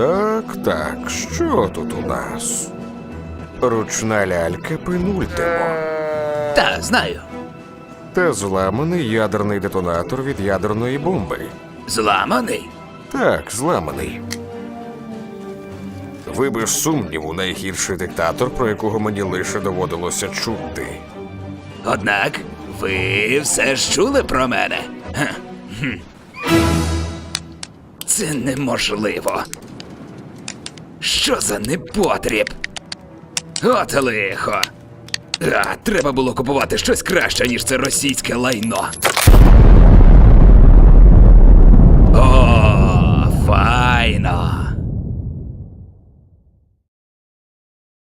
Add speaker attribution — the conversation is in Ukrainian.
Speaker 1: Так, так, що тут у нас? Ручна лялька пенультимо.
Speaker 2: Та, знаю.
Speaker 1: Та зламаний ядерний детонатор від ядерної бомби.
Speaker 2: Зламаний.
Speaker 1: Так, зламаний. Ви без сумніву найгірший диктатор, про якого мені лише доводилося чути.
Speaker 2: Однак, ви все ж чули про мене. Ха, хм. Це неможливо. Що за непотріб? От лихо. А, треба було купувати щось краще, ніж це російське лайно. О.